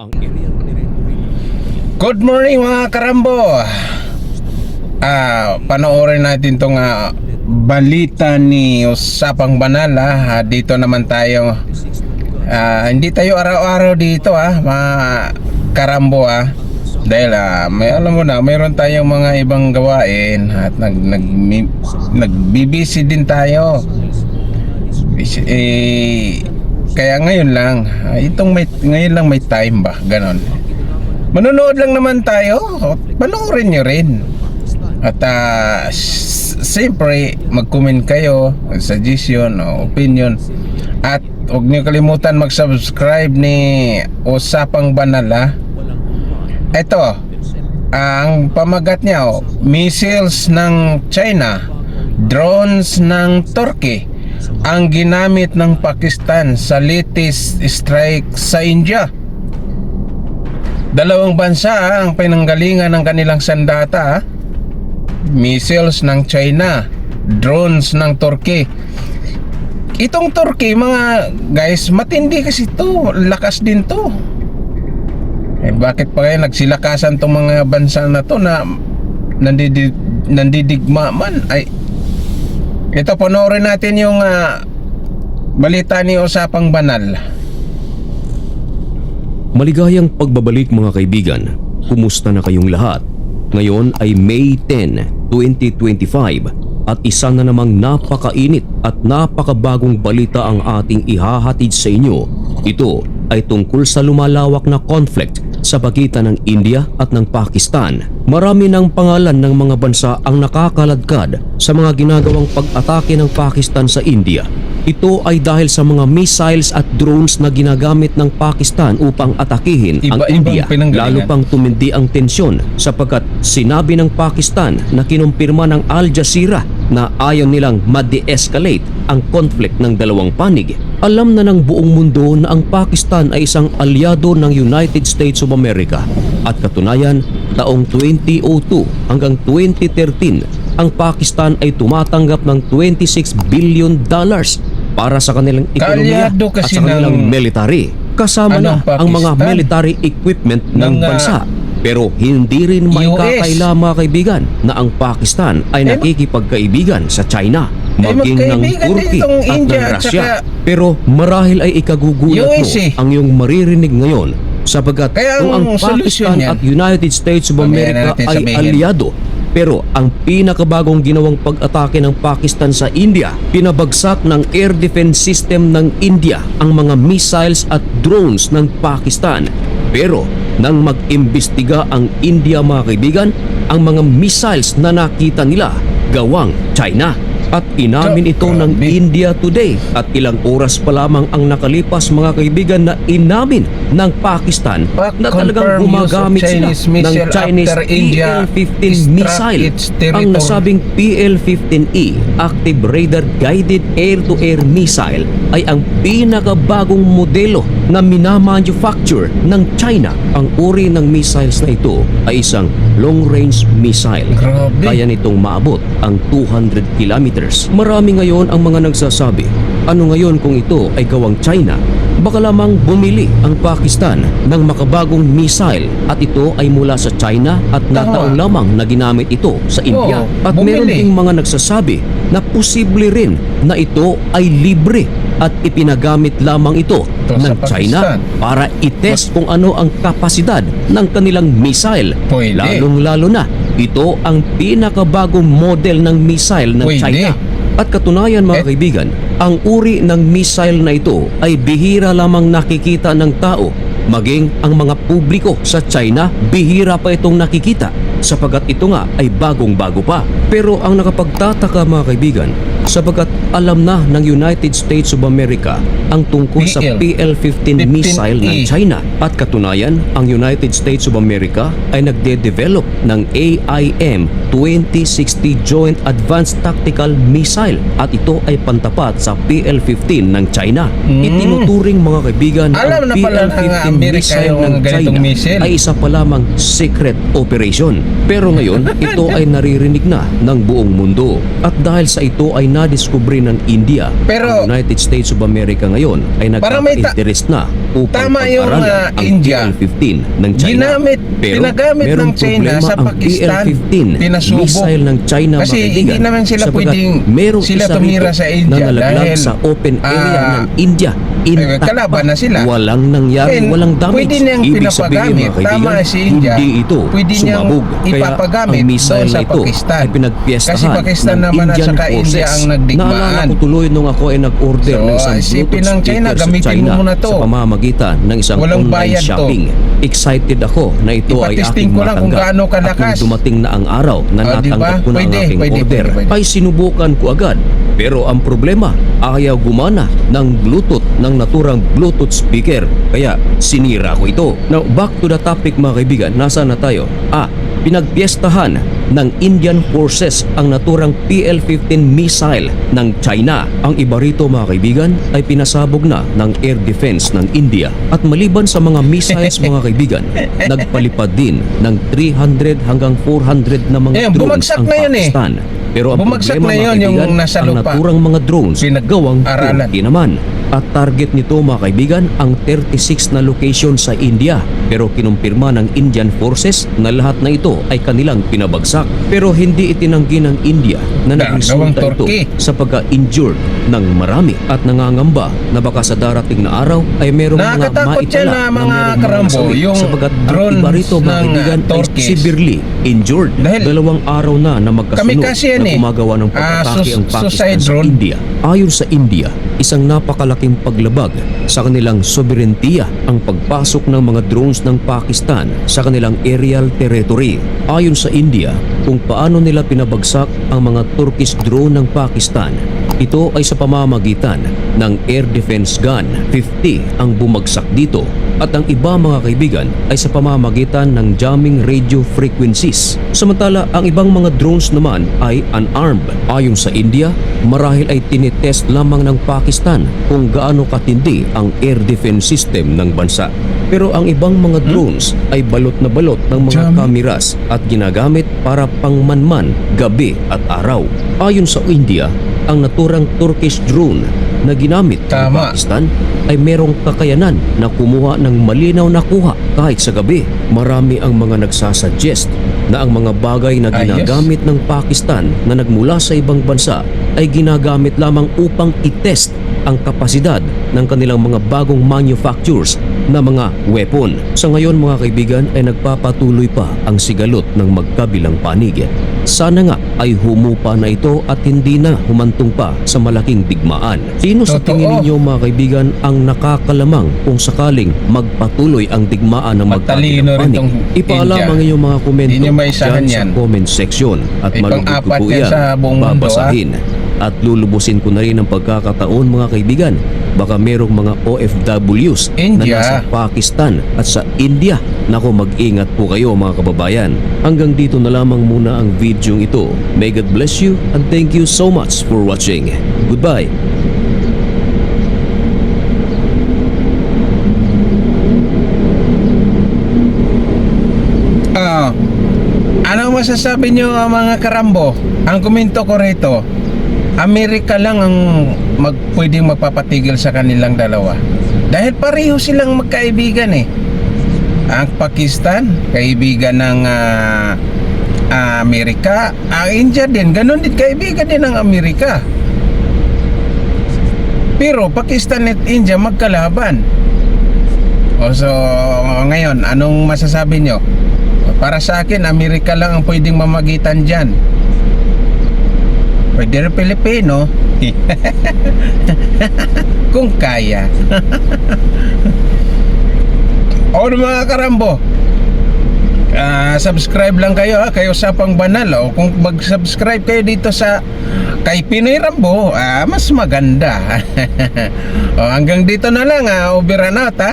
ang aerial territory Good morning mga karambo. Ah, panoorin natin tong ah, balita ni Usapang Banala. Ah, dito naman tayo. Ah, hindi tayo araw-araw dito ah, mga karambo ah. Dahil ah, may alam mo na, mayroon tayong mga ibang gawain at nag nag nagbibisi din tayo. Eh, kaya ngayon lang, ah, itong may ngayon lang may time ba, ganon. Manonood lang naman tayo. Panoorin nyo rin. At s- siyempre, mag-comment kayo, suggestion opinion. At huwag nyo kalimutan mag-subscribe ni Usapang Banala. Ito, ang pamagat niya, oh, missiles ng China, drones ng Turkey, ang ginamit ng Pakistan sa latest strike sa India. Dalawang bansa ah, ang pinanggalingan ng kanilang sandata. ah. Missiles ng China, drones ng Turkey. Itong Turkey, mga guys, matindi kasi to. Lakas din to. Eh bakit pa kaya nagsilakasan tong mga bansa na to na nandidig, nandidigma man? Ay, ito, panoorin natin yung ah, balita ni Usapang Banal. Maligayang pagbabalik mga kaibigan. Kumusta na kayong lahat? Ngayon ay May 10, 2025 at isa na namang napakainit at napakabagong balita ang ating ihahatid sa inyo. Ito ay tungkol sa lumalawak na conflict sa pagitan ng India at ng Pakistan. Marami ng pangalan ng mga bansa ang nakakaladkad sa mga ginagawang pag-atake ng Pakistan sa India. Ito ay dahil sa mga missiles at drones na ginagamit ng Pakistan upang atakihin ang India. Lalo pang tumindi ang tensyon sapagkat sinabi ng Pakistan na kinumpirma ng Al Jazeera na ayaw nilang ma-de-escalate ang conflict ng dalawang panig. Alam na ng buong mundo na ang Pakistan ay isang alyado ng United States of America at katunayan taong 2002 hanggang 2013 ang Pakistan ay tumatanggap ng 26 billion dollars para sa kanilang ekonomiya at sa kanilang ng- military. Kasama Ano, na ang mga military equipment ng, Ng, ah, bansa. Pero hindi rin may kakaila mga kaibigan na ang Pakistan ay Eh, nakikipagkaibigan sa China Eh, maging ng Turkey at ng Russia. Pero marahil ay ikagugulat mo ang iyong maririnig ngayon sapagkat Kaya kung ang Pakistan yan- at United States of America ay sabihin. aliado pero ang pinakabagong ginawang pag-atake ng Pakistan sa India, pinabagsak ng air defense system ng India ang mga missiles at drones ng Pakistan. Pero nang mag-imbestiga ang India mga kaibigan, ang mga missiles na nakita nila gawang China. At inamin ito ng. India Today at ilang oras pa lamang ang nakalipas mga kaibigan na inamin ng Pakistan Pak- na talagang gumagamit sila ng Chinese after India PL-15 struck missile. Ang nasabing PL-15E, Active Radar Guided Air-to-Air Missile, ay ang pinakabagong modelo na minamanufacture ng China. Ang uri ng missiles na ito ay isang long-range missile. Grabe. Kaya nitong maabot ang 200 kilometers. Marami ngayon ang mga nagsasabi, ano ngayon kung ito ay gawang China? Baka lamang bumili ang Pakistan ng makabagong missile at ito ay mula sa China at nataon lamang na ginamit ito sa India. At meron ding mga nagsasabi na posible rin na ito ay libre at ipinagamit lamang ito Ito ng China Pakistan. para itest kung ano ang kapasidad ng kanilang missile. Lalong-lalo na, ito ang pinakabagong model ng missile ng Pwede. China. At katunayan mga Eh- kaibigan, ang uri ng missile na ito ay bihira lamang nakikita ng tao. Maging ang mga publiko sa China, bihira pa itong nakikita sapagat ito nga ay bagong-bago pa. Pero ang nakapagtataka mga kaibigan, sapagat alam na ng United States of America ang tungkol sa PL. PL-15 missile ng 15E. China. At katunayan, ang United States of America ay nagde-develop ng AIM-2060 Joint Advanced Tactical Missile at ito ay pantapat sa PL-15 ng China. Mm. Itinuturing mga kaibigan na Alam ang na pala ng PL-15 Amerika missile ng China missile. ay isa pa lamang secret operation. Pero ngayon, ito ay naririnig na ng buong mundo. At dahil sa ito ay nadiskubre ng India. Pero- ang United States of America ngayon ay nagkaka-interest na upang Tama yung, pag-aralan ah, ang India. PL-15 ng China. Ginamit, Pero pinagamit ng China sa Pakistan. PL-15 Pinasubok. missile ng China Kasi hindi naman sila pwedeng merong sila tumira sa India na nalaglag dahil, sa open area ah, ng India. Intact kalaban na sila. Walang nangyari, And walang damage. pwede niyang Ibig sabihin, mga kaibigan, Tama si India. Hindi ito Pwede sumabog. Kaya ang missile na ito Pakistan. ay pinagpiestahan Kasi Pakistan ng naman at Indian saka India forces. ang nagdigmaan. Naalala ko tuloy nung ako ay nag-order So, ng isang Bluetooth ng China, speaker sa gamitin mo China muna to. sa pamamagitan ng isang Walang online bayad to. shopping. Excited ako na ito ay aking ko lang kung matanggap. gaano At kalakas. nung dumating na ang araw na ba? natanggap ko na ang aking order, ay sinubukan ko agad. Pero ang problema, ayaw gumana ng Bluetooth ng naturang Bluetooth speaker. Kaya sinira ko ito. Now, back to the topic mga kaibigan. Nasaan na tayo? Ah, pinagpiestahan ng Indian Forces ang naturang PL-15 missile ng China. Ang iba rito mga kaibigan ay pinasabog na ng air defense ng India. At maliban sa mga missiles mga kaibigan, nagpalipad din ng 300 hanggang 400 na mga Ayan, drones ang na yun eh. Pero ang Bumagsak problema na mga yun, yung nasa ang lupa. naturang mga drones gawang Pinag-aralan. Turkey naman. At target nito mga kaibigan ang 36 na location sa India. Pero kinumpirma ng Indian Forces na lahat na ito ay kanilang pinabagsak. Pero hindi itinanggi ng India na nagresulta ito sa pagka-injured ng marami at nangangamba na baka sa darating na araw ay merong mga maitala na mga merong karambo, nasawi yung sapagat iba rito mga ng, kaibigan uh, ay severely injured. Dahil Dalawang araw na na magkasunod na eh. gumagawa ng Ah, pag-atake ang Pakistan sa. India. Ayon sa India, isang napakalaking paglabag sa kanilang soberentiya ang pagpasok ng mga drones ng Pakistan sa kanilang aerial territory. Ayon sa India, kung paano nila pinabagsak ang mga Turkish drone ng Pakistan, ito ay sa pamamagitan ng air defense gun. 50 ang bumagsak dito at ang iba mga kaibigan ay sa pamamagitan ng jamming radio frequencies. Samantala, ang ibang mga drones naman ay unarmed. Ayon sa India, marahil ay tinetest lamang ng Pakistan kung gaano katindi ang air defense system ng bansa. Pero ang ibang mga drones ay balot na balot ng mga kameras at ginagamit para pangmanman gabi at araw. Ayon sa India, ang naturang Turkish drone na ginamit ng Tama. Pakistan ay merong kakayanan na kumuha ng malinaw na kuha kahit sa gabi. Marami ang mga nagsasuggest na ang mga bagay na Ayos. ginagamit ng Pakistan na nagmula sa ibang bansa ay ginagamit lamang upang itest ang kapasidad ng kanilang mga bagong manufactures na mga weapon. Sa ngayon mga kaibigan ay nagpapatuloy pa ang sigalot ng magkabilang panig. Sana nga ay humupa na ito at hindi na humantong pa sa malaking digmaan. Sino sa tingin ninyo mga kaibigan ang nakakalamang kung sakaling magpatuloy ang digmaan ng magkabilang panig? tong Ipaalamang India. inyong mga komento dyan yan. sa comment section at malugod ko po yan ah. babasahin at lulubusin ko na rin ang pagkakataon mga kaibigan. Baka merong mga OFWs India. na nasa Pakistan at sa India. Nako mag-ingat po kayo mga kababayan. Hanggang dito na lamang muna ang video ito. May God bless you and thank you so much for watching. Goodbye. Ah, ano masasabi nyo ah, mga karambo? Ang komento ko rito, Amerika lang ang mag, pwedeng magpapatigil sa kanilang dalawa. Dahil pareho silang magkaibigan eh. Ang Pakistan, kaibigan ng ah, ah, Amerika. Ang India din, ganun din kaibigan din ng Amerika. Pero Pakistan at India magkalaban. O so, ngayon, anong masasabi nyo? Para sa akin, Amerika lang ang pwedeng mamagitan dyan. Pwede rin Pilipino. Kung kaya. o mga karambo, ah, subscribe lang kayo ha, kayo sa Pang Banal. O kung mag-subscribe kayo dito sa kay Pinoy Rambo, ah, mas maganda. o, hanggang dito na lang, ah, over and out ha.